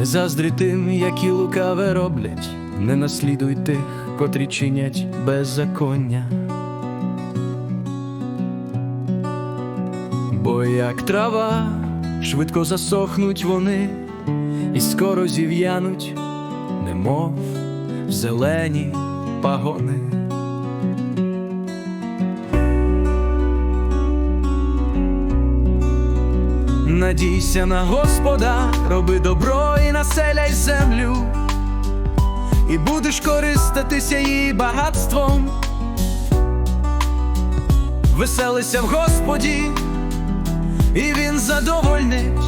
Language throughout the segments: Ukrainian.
Не заздрі тим, які лукаве роблять, не наслідуй тих, котрі чинять беззаконня. Бо як трава, швидко засохнуть вони, і скоро зів'януть, немов зелені пагони. Надійся на Господа, роби добро і населяй землю, і будеш користатися її багатством. Веселися в Господі, і Він задовольнить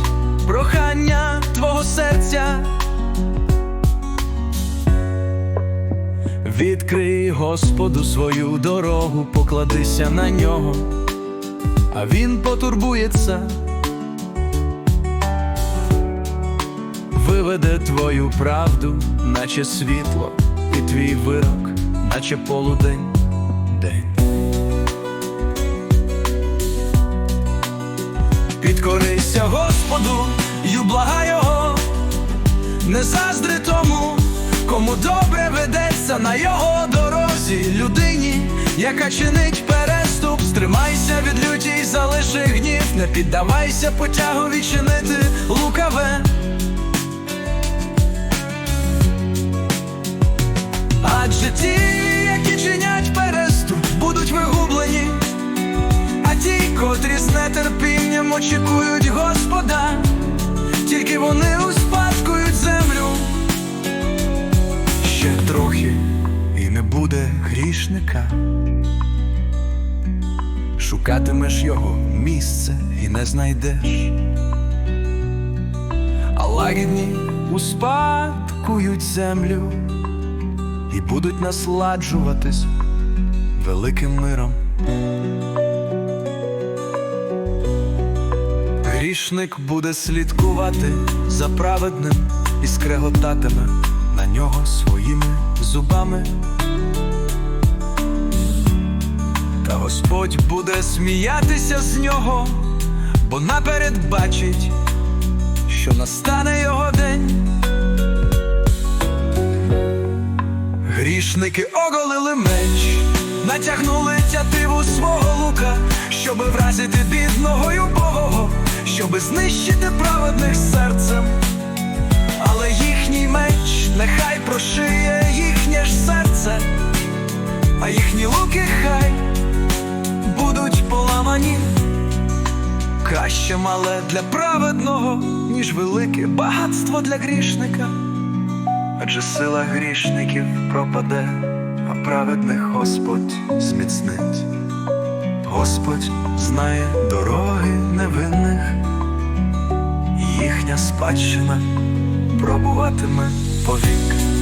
прохання твого серця. Відкрий Господу свою дорогу, покладися на нього, а Він потурбується. Виведе твою правду, наче світло, і твій вирок, наче полудень день. Підкорися Господу, й блага Його, не заздри тому, кому добре ведеться на його дорозі, людині, яка чинить переступ, стримайся від люті й залиши гнів, не піддавайся потягу відчинити лукаве. Очікують Господа, тільки вони успадкують землю. Ще трохи і не буде грішника. Шукатимеш його місце і не знайдеш, а лагідні успадкують землю і будуть насладжуватись великим миром. Грішник буде слідкувати за праведним і скреготатиме на нього своїми зубами. Та Господь буде сміятися з нього, бо наперед бачить, що настане його день. Грішники оголили меч, натягнули тятиву свого лука, щоби вразити бідного й убогого, щоби знищити праведних серцем. Але їхній меч нехай прошиє їхнє ж серце, а їхні луки хай будуть поламані. Краще мале для праведного, ніж велике багатство для грішника. Адже сила грішників пропаде, а праведних Господь зміцнить. Господь знає дороги невинних, давня спадщина пробуватиме повік.